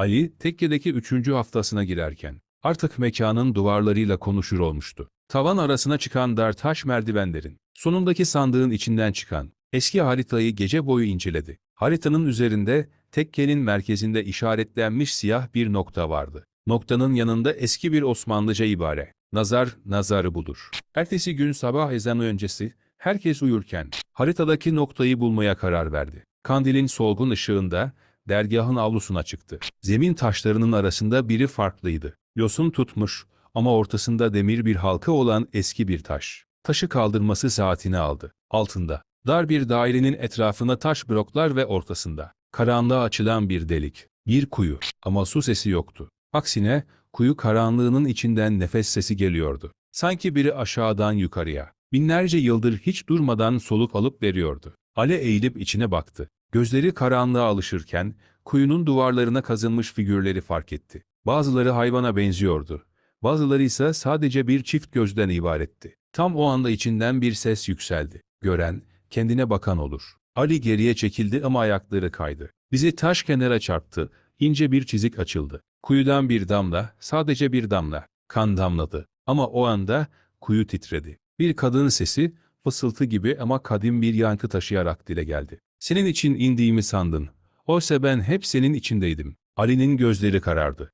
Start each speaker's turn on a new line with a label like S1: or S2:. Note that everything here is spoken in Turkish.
S1: Ali, tekkedeki üçüncü haftasına girerken, artık mekanın duvarlarıyla konuşur olmuştu. Tavan arasına çıkan dar taş merdivenlerin, sonundaki sandığın içinden çıkan, eski haritayı gece boyu inceledi. Haritanın üzerinde, tekkenin merkezinde işaretlenmiş siyah bir nokta vardı. Noktanın yanında eski bir Osmanlıca ibare. Nazar, nazarı budur. Ertesi gün sabah ezanı öncesi, herkes uyurken, haritadaki noktayı bulmaya karar verdi. Kandilin solgun ışığında, dergahın avlusuna çıktı. Zemin taşlarının arasında biri farklıydı. Yosun tutmuş ama ortasında demir bir halka olan eski bir taş. Taşı kaldırması saatini aldı. Altında, dar bir dairenin etrafına taş bloklar ve ortasında, karanlığa açılan bir delik, bir kuyu ama su sesi yoktu. Aksine, kuyu karanlığının içinden nefes sesi geliyordu. Sanki biri aşağıdan yukarıya, binlerce yıldır hiç durmadan soluk alıp veriyordu. Ale eğilip içine baktı. Gözleri karanlığa alışırken, kuyunun duvarlarına kazınmış figürleri fark etti. Bazıları hayvana benziyordu. Bazıları ise sadece bir çift gözden ibaretti. Tam o anda içinden bir ses yükseldi. Gören, kendine bakan olur. Ali geriye çekildi ama ayakları kaydı. Bizi taş kenara çarptı, ince bir çizik açıldı. Kuyudan bir damla, sadece bir damla, kan damladı. Ama o anda kuyu titredi. Bir kadın sesi, fısıltı gibi ama kadim bir yankı taşıyarak dile geldi. Senin için indiğimi sandın. Oysa ben hep senin içindeydim. Ali'nin gözleri karardı.